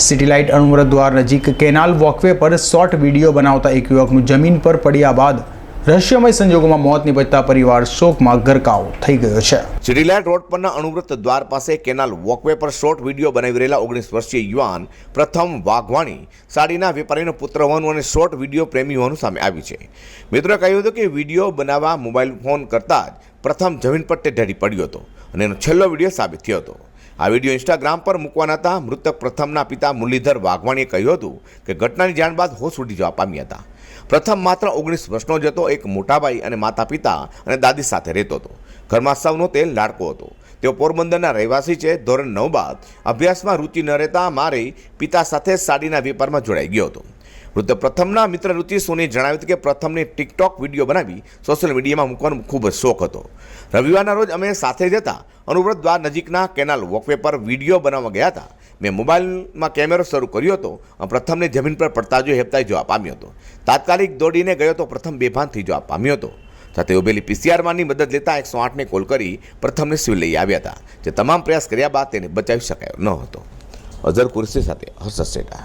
City light Anuvrat દ્વાર નજીક canal walkway પર શોર્ટ વીડિયો બનાવતા એક યુવકનું જમીન પર પડ્યા બાદ રહસ્યમય સંજોગોમાં મોત નિપજતા પરિવાર શોકમાં ગરકાવ થઈ ગયો છે. સિટીલાઇટ રોડ પરના અણુવ્રત દ્વાર પાસે કેનાલ વોકવે પર શોર્ટ વીડિયો બનાવી રહેલા ઓગણીસ વર્ષીય યુવાન પ્રથમ વાઘવાણી, સાડીના વેપારીનો પુત્ર હોવાનું અને શોર્ટ વીડિયો પ્રેમી હોવાનું સામે આવ્યું છે. મિત્રોએ કહ્યું હતું કે વીડિયો બનાવવા મોબાઈલ ફોન કરતાં જ પ્રથમ જમીન પર તે ઢળી પડ્યો હતો અને એનો છેલ્લો વીડિયો સાબિત થયો હતો. આ વીડિયો ઇન્સ્ટાગ્રામ પર મૂકવાના હતા. મૃતક પ્રથમના પિતા મુરલીધર વાઘવાણીએ કહ્યું હતું કે ઘટનાની જાણ બાદ હોશ ઉડી જવા પામ્યા હતા. પ્રથમ માત્ર ઓગણીસ વર્ષનો જ હતો, એક મોટાભાઈ અને માતા પિતા અને દાદી સાથે રહેતો હતો. ઘરમાં સૌનો તે લાડકો હતો. તેઓ પોરબંદરના રહેવાસી છે. ધોરણ નવ બાદ અભ્યાસમાં રુચિ ન રહેતા મારે પિતા સાથે સાડીના વેપારમાં જોડાઈ ગયો હતો. મૃતક પ્રથમના મિત્ર ઋતિ સોની જણાવ્યું કે પ્રથમને ટિકટોક વીડિયો બનાવી સોશિયલ મીડિયામાં મૂકવાનો ખૂબ જ શોખ હતો. રવિવારના રોજ અમે સાથે જતા અનુવ્રત દ્વાર નજીકના કેનાલ વોકવે પર વીડિયો બનાવવા ગયા હતા. મેં મોબાઈલમાં કેમેરો શરૂ કર્યો હતો પ્રથમને જમીન પર પડતા જોઈ હેપતાઈ જવા પામ્યો હતો. તાત્કાલિક દોડીને ગયો તો પ્રથમ બેભાન થઈ જવા પામ્યો હતો. સાથે ઉભેલી પીસીઆરમાંની મદદ લેતા એકસો આઠને કોલ કરી પ્રથમને સિવિલ લઈ આવ્યા હતા. જે તમામ પ્રયાસ કર્યા બાદ તેને બચાવી શકાયો ન હતો. અઝર કુરશી સાથે હર્ષદ સેટા.